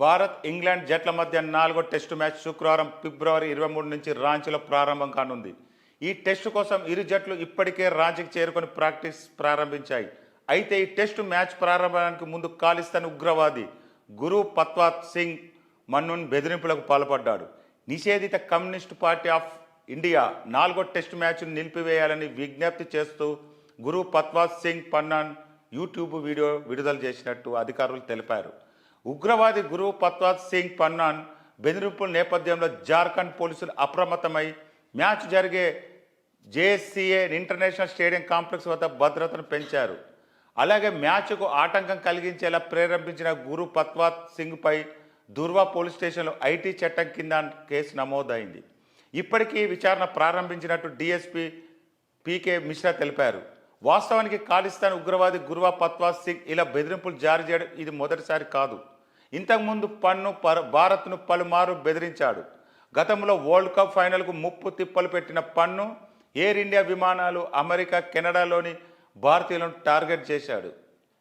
Bharat England జట్ల మధ్య నాలుగో టెస్టు మ్యాచ్ శుక్రవారం ఫిబ్రవరి ఇరవై మూడు నుంచి రాంచీలో ప్రారంభం కానుంది. ఈ టెస్టు కోసం ఇరు జట్లు ఇప్పటికే రాంచీకి చేరుకొని ప్రాక్టీస్ ప్రారంభించాయి. అయితే ఈ టెస్టు మ్యాచ్ ప్రారంభానికి ముందు ఖాళిస్తాన్ ఉగ్రవాది గురు పత్వాత్ సింగ్ మన్నున్ బెదిరింపులకు పాల్పడ్డాడు. నిషేధిత కమ్యూనిస్ట్ పార్టీ ఆఫ్ ఇండియా నాలుగో టెస్టు మ్యాచ్ను నిలిపివేయాలని విజ్ఞప్తి చేస్తూ Gurpatwant Singh Pannun YouTube video విడుదల చేసినట్టు అధికారులు తెలిపారు. ఉగ్రవాది గురువు పత్వాత్ సింగ్ పన్నాన్ బెదిరింపుల నేపథ్యంలో జార్ఖండ్ పోలీసులు అప్రమత్తమై మ్యాచ్ జరిగే జేఎస్సీఏ ఇంటర్నేషనల్ స్టేడియం కాంప్లెక్స్ వద్ద భద్రతను పెంచారు. అలాగే మ్యాచ్కు ఆటంకం కలిగించేలా ప్రేరేపించిన గురు పత్వాత్ సింగ్పై దుర్వా పోలీస్ స్టేషన్లో ఐటీ చట్టం కింద కేసు నమోదైంది. ఇప్పటికీ విచారణ ప్రారంభించినట్టు డీఎస్పీ పీకే మిశ్రా తెలిపారు. వాస్తవానికి ఖాళిస్తాన్ ఉగ్రవాది గురువా పత్వాత్ సింగ్ ఇలా బెదిరింపులు జారీ చేయడం ఇది మొదటిసారి కాదు. ఇంతకుముందు పన్ను పర భారత్ను పలుమారు బెదిరించాడు. గతంలో వరల్డ్ కప్ ఫైనల్కు ముప్పు తిప్పలు పెట్టిన పన్ను ఎయిర్ ఇండియా విమానాలు అమెరికా కెనడాలోని భారతీయులను టార్గెట్ చేశాడు.